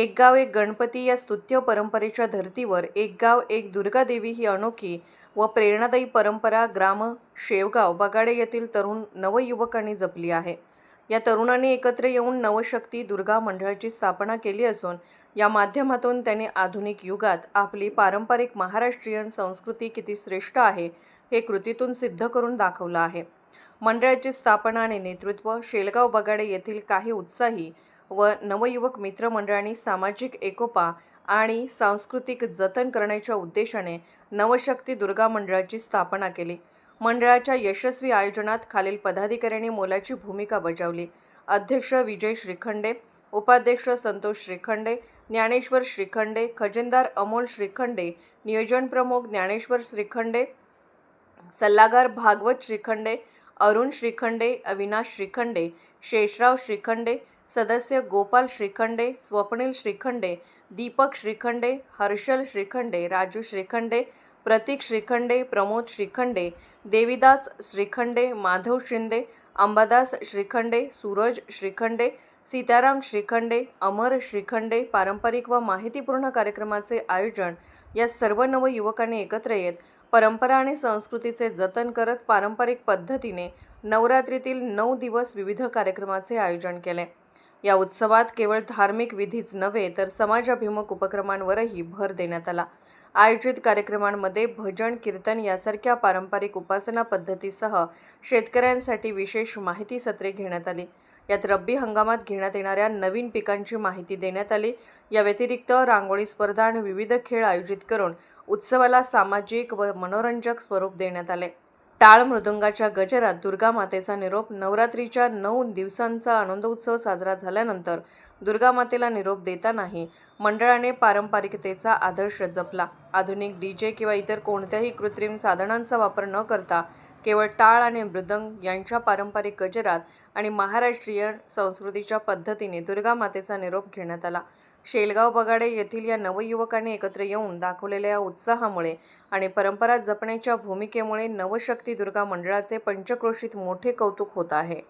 एक गाव एक गणपती या स्तुत्य परंपरेच्या धर्तीवर एक गाव एक दुर्गा देवी ही अनोखी व प्रेरणादायी परंपरा ग्राम शेवगाव बगाडे येथील तरुण नवयुवकांनी जपली आहे. या तरुणांनी एकत्र येऊन नवशक्ती दुर्गा मंडळाची स्थापना केली असून या माध्यमातून त्यांनी आधुनिक युगात आपली पारंपरिक महाराष्ट्रीयन संस्कृती किती श्रेष्ठ आहे हे कृतीतून सिद्ध करून दाखवलं आहे. मंडळाची स्थापना आणि नेतृत्व शेलगाव बगाडे येथील काही उत्साही व नवयुवक मित्रमंडळांनी सामाजिक एकोपा आणि सांस्कृतिक जतन करण्याच्या उद्देशाने नवशक्ती दुर्गा मंडळाची स्थापना केली. मंडळाच्या यशस्वी आयोजनात खालील पदाधिकाऱ्यांनी मोलाची भूमिका बजावली. अध्यक्ष विजय श्रीखंडे उपाध्यक्ष संतोष श्रीखंडे ज्ञानेश्वर श्रीखंडे खजिनदार अमोल श्रीखंडे नियोजन प्रमुख ज्ञानेश्वर श्रीखंडे सल्लागार भागवत श्रीखंडे अरुण श्रीखंडे अविनाश श्रीखंडे शेषराव श्रीखंडे सदस्य गोपाल श्रीखंडे स्वप्नील श्रीखंडे दीपक श्रीखंडे हर्षल श्रीखंडे राजू श्रीखंडे प्रतीक श्रीखंडे प्रमोद श्रीखंडे देविदास श्रीखंडे माधव शिंदे अंबादास श्रीखंडे सूरज श्रीखंडे सीताराम श्रीखंडे अमर श्रीखंडे पारंपरिक व माहितीपूर्ण कार्यक्रमाचे आयोजन या सर्व नवयुवकांनी एकत्र येत परंपरा आणि संस्कृतीचे जतन करत पारंपरिक पद्धतीने नवरात्रीतील नऊ दिवस विविध कार्यक्रमाचे आयोजन केले. या उत्सवात केवळ धार्मिक विधीच नव्हे तर समाजाभिमुख उपक्रमांवरही भर देण्यात आला. आयोजित कार्यक्रमांमध्ये भजन कीर्तन यासारख्या पारंपरिक उपासना पद्धतीसह शेतकऱ्यांसाठी विशेष माहिती सत्रे घेण्यात आली. यात रब्बी हंगामात घेण्यात येणाऱ्या नवीन पिकांची माहिती देण्यात आली. या व्यतिरिक्त रांगोळी स्पर्धा आणि विविध खेळ आयोजित करून उत्सवाला सामाजिक व मनोरंजक स्वरूप देण्यात आले. टाळ मृदुंगाच्या गजरात दुर्गा मातेचा निरोप नवरात्रीच्या नऊ दिवसांचा आनंदोत्सव साजरा झाल्यानंतर दुर्गा मातेला निरोप देतानाही मंडळाने पारंपरिकतेचा आदर्श जपला. आधुनिक डीजे किंवा इतर कोणत्याही कृत्रिम साधनांचा वापर न करता केवळ टाळ आणि मृदंग यांच्या पारंपरिक गजरात आणि महाराष्ट्रीय संस्कृतीच्या पद्धतीने दुर्गा मातेचा निरोप घेण्यात आला. शेलगाव बगाडे येथील या नवयुवकांनी एकत्र येऊन दाखवलेल्या या उत्साहामुळे आणि परंपरा जपण्याच्या भूमिकेमुळे नवशक्ती दुर्गा मंडळाचे पंचक्रोशीत मोठे कौतुक होत आहे.